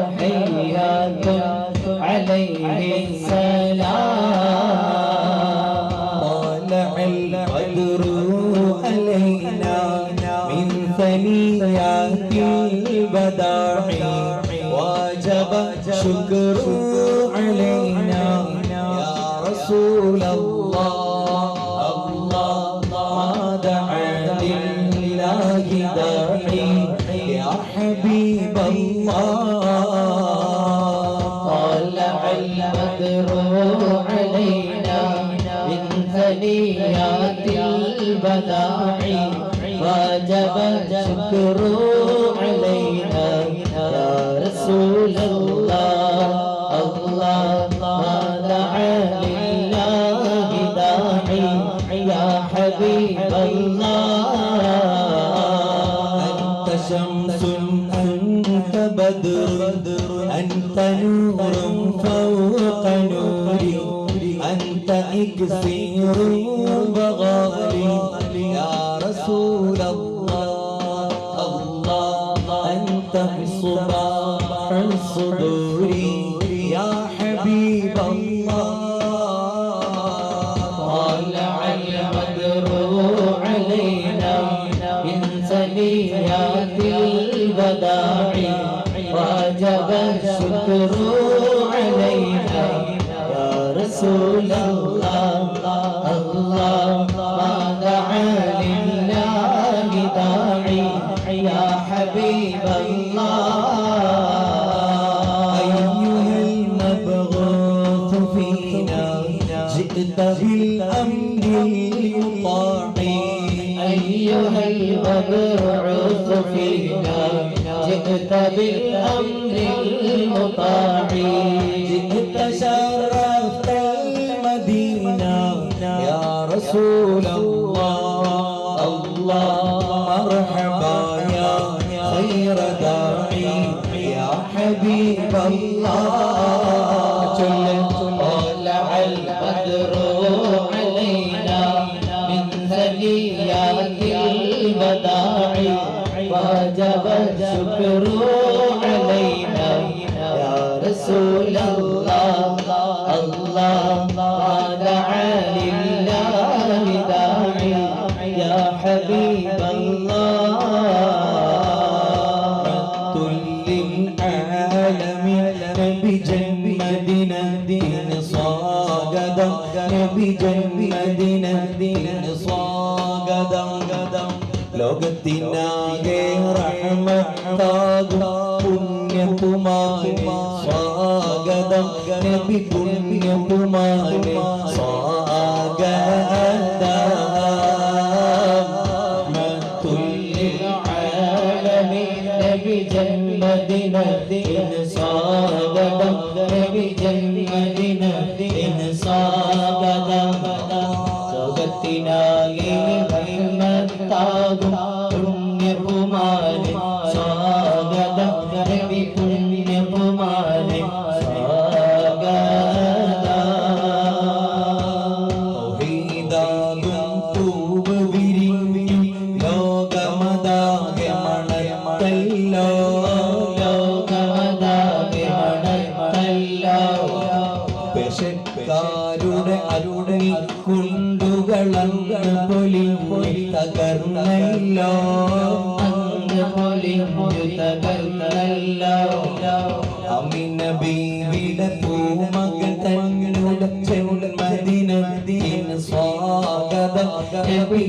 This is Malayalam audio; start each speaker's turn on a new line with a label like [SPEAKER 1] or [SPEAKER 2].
[SPEAKER 1] تحيات عليه السلام طالع القدر علينا من ثنيات البداع واجب شكر يا حبيب الله
[SPEAKER 2] طلع البدر علينا من ثنيات البداع وجب الشكر علينا يا رسول الله
[SPEAKER 1] أنت إكسير وغالي يا رسول الله الله أنت صباح الصدور يا حبيب الله
[SPEAKER 2] طلع البدر علينا من ثنيات الوداع وجب الشكر علينا يا رسول الله حبيب الله
[SPEAKER 1] أيها المبعوث فينا جئت بالأمر المطاع
[SPEAKER 2] أيها المبعوث فينا جئت بالأمر المطاع
[SPEAKER 1] جئت شرفت المدينة يا رسول الله الله
[SPEAKER 2] وجب الشكر علينا يا رسول الله الله ما دعا لله داعي يا حبيب الله
[SPEAKER 1] നബി ജന്മദിന ദിന സ്വാഗതം. നബി ജന്മദിന ദിന സ്വാഗതം. ഗതം ലോകത്തിനാകെ റഹ്മത്താകും പുണ്യകുമാരി സ്വാഗതം. നബി പുണ്യകുമാരി സ്വാഗതം.
[SPEAKER 2] നബി ജന്മദിനത്തിന് സ്വാഗതം നബി ജന്മദിനത്തിന് സ്വാഗതം ലോകത്തിനാകെ ഭയമത്താകും പുണ്യകുമാരൻ. സ്വാഗതം നബി പുണ്യകുമാരൻ. സ്വാഗതം.
[SPEAKER 1] തൂവ് പെശക്കാരുടെ അരുടെ കുണ്ടുകളങ്ങ് പൊലി തകർന്നല്ലോ.
[SPEAKER 2] അങ്ങ് പൊലിഞ്ഞു തകർന്നല്ലോ
[SPEAKER 1] അമിന ബീവിയുടെ പൂമകൾ തങ്ങളുടെ ജന്മദിനത്തിന് സ്വാഗതം നബി